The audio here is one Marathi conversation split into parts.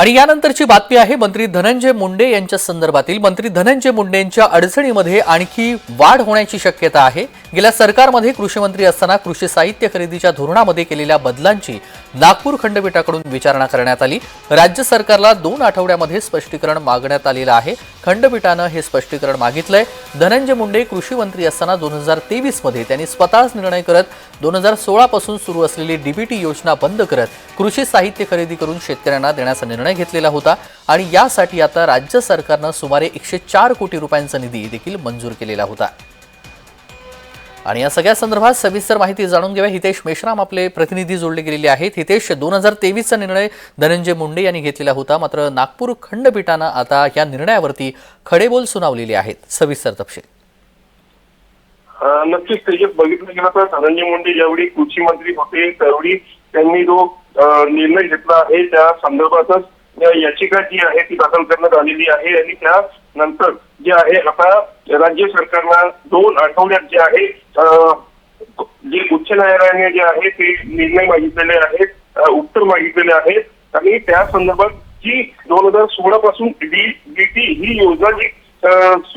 आणि यानंतरची बातमी आहे मंत्री धनंजय मुंडे यांच्या संदर्भातील. मंत्री धनंजय मुंडेंच्या अडचणीमध्ये आणखी वाढ होण्याची शक्यता आहे. गेल्या सरकारमध्ये कृषी मंत्री असताना कृषी साहित्य खरेदीच्या धोरणामध्ये केलेल्या बदलांची नागपूर खंडपीठाकडून विचारणा करण्यात आली. राज्य सरकारला दोन आठवड्यामध्ये स्पष्टीकरण मागण्यात आलेलं आहे. खंडपीठानं हे स्पष्टीकरण मागितलंय. धनंजय मुंडे कृषी मंत्री असताना दोन हजार तेवीसमध्ये त्यांनी स्वतःच निर्णय करत दोन हजार सोळा पासून सुरू असलेली डीबीटी योजना बंद करत कृषी साहित्य खरेदी करून शेतकऱ्यांना देण्याचा निर्णय घेतलेला होता आणि यासाठी आता राज्य सरकारनं सुमारे एकशे चार कोटी रुपयांचा निधी देखील मंजूर केलेला होता. आणि या सगळ्या संदर्भात सविस्तर माहिती जाणून घेऊया. हितेश मेश्राम आपले प्रतिनिधी जोडले गेलेले आहेत. हितेश दोन हजार तेवीसचा निर्णय धनंजय मुंडे यांनी घेतलेला होता. मात्र नागपूर खंडपीठानं आता या निर्णयावरती खडेबोल सुनावलेले आहेत. सविस्तर तपशील. नक्कीच. त्याच्यात बघितलं गेलं तर धनंजय मुंडे ज्यावेळी कृषी मंत्री होते त्यावेळी त्यांनी जो निर्णय घेतला आहे त्या संदर्भातच याचिका जी आहे ती दाखल करण्यात आलेली आहे आणि त्यानंतर जे आहे आता राज्य सरकारला दोन आठवड्यात जे आहे जे उच्च न्यायालयाने जे आहे ते निर्णय मागितलेले आहेत उत्तर मागितलेले आहेत. आणि त्या संदर्भात जी दोन हजार सोळा पासून डीटी ही योजना जी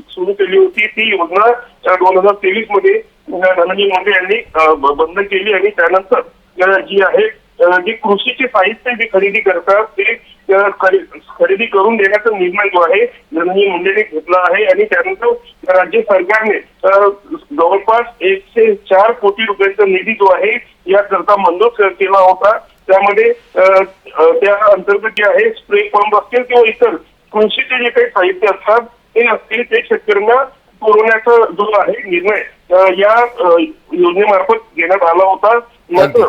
सुरू केली होती ती योजना दोन हजार तेवीसमध्ये धनंजय मुंडे यांनी बंद केली आणि त्यानंतर जी आहे जे कृषीचे साहित्य जे खरेदी करतात ते खरेदी करून देण्याचा निर्णय जो आहे धनंजय मुंडेने घेतला आहे आणि त्यानंतर राज्य सरकारने जवळपास एकशे चार कोटी रुपयांचा निधी जो आहे याकरता मंजूर केला होता. त्यामध्ये त्या अंतर्गत जे आहे स्प्रे पंप असतील किंवा इतर कृषीचे जे काही साहित्य असतात ते असतील ते शेतकऱ्यांना पुरवण्याचा जो आहे निर्णय या योजनेमार्फत घेण्यात आला होता. मात्र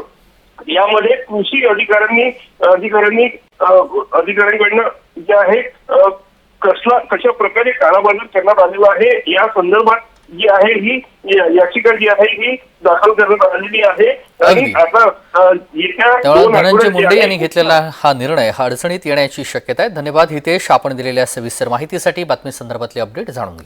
यामध्ये कृषी अधिकाऱ्यांनी अधिकाऱ्यांनी अधिकाऱ्यांकडनं जे आहे कसला कशा प्रकारे काळाबाजार करण्यात आलेला आहे या संदर्भात जी आहे ही याचिका जी आहे ही दाखल करण्यात आलेली आहे. आणि. आता धनंजय मुंडे यांनी घेतलेला हा निर्णय हा अडचणीत येण्याची शक्यता आहे. धन्यवाद हितेश. आपण दिलेल्या सविस्तर माहितीसाठी बातमी संदर्भातले अपडेट जाणून घेऊ.